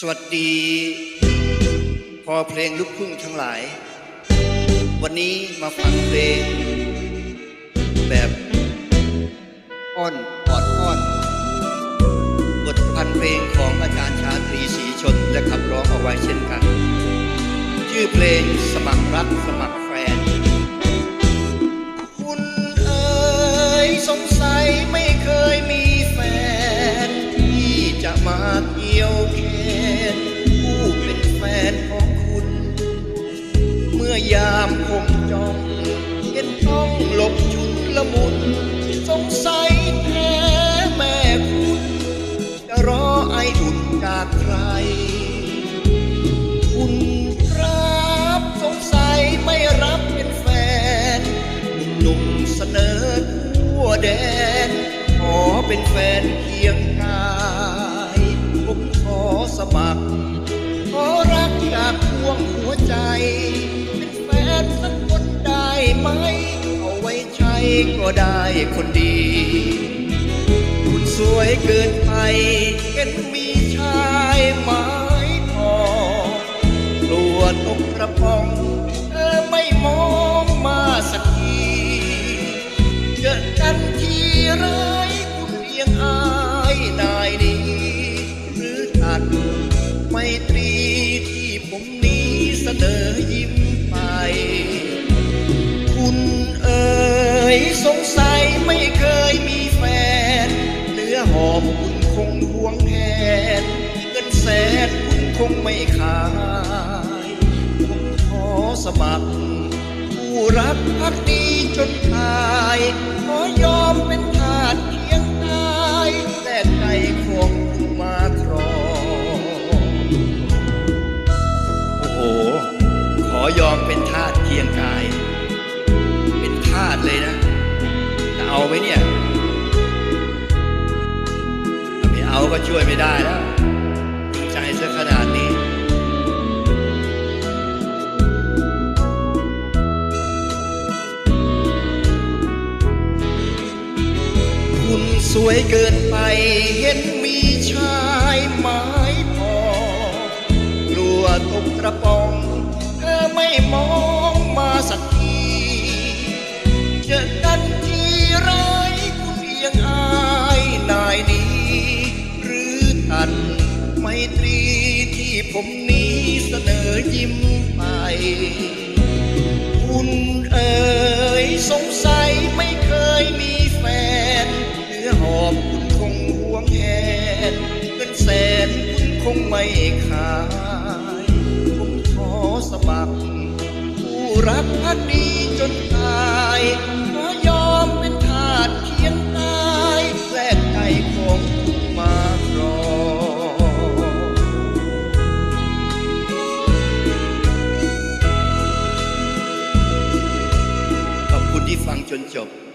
สวัสดี พอเพลงลูกทุ่งทั้งหลาย วันนี้มาฟังเพลง แบบอ้อนออดอ้อน บทพันธ์เพลงของอาจารย์ชาตรีศรีชนและขับร้องเอาไว้เช่นกัน ชื่อเพลงสมัครรักสมัคร รอไอุ่นจากใคร คุณครับสงสัยไม่รับเป็นแฟนหนุ่มเสนอทั่วแดน ขอเป็นแฟนเคียงกายผมขอสมัคร ขอรักจากพวงหัวใจ เป็นแฟนสักคนได้ไหม เอาไว้ใช้ก็ได้คนดี เกินไปเห็นมีชายมา คงไม่ขายผมขอสมัคร ผู้รักพักดีจนตาย ขอยอมเป็นทาสเคียงกายแต่ใจของคุมาครองโอ้โห ขอยอมเป็นทาสเคียงกาย เป็นทาสเลยนะจะเอาไหมเนี่ยถ้าไม่เอาก็ช่วยไม่ได้แล้วายซะขนาดนี้ คุณสวยเกินไปเห็นมีชายไม้พอกลัวตกกระป๋อง ผมนี้เสนอยิ้มไป คุณเอ๋ยสงสัยไม่เคยมีแฟนเนื้อหอมคุณคงห่วงแหนเงินแสนคุณคงไม่ขายผมขอสมัคร ผู้รักพักดีจนตายขอย ข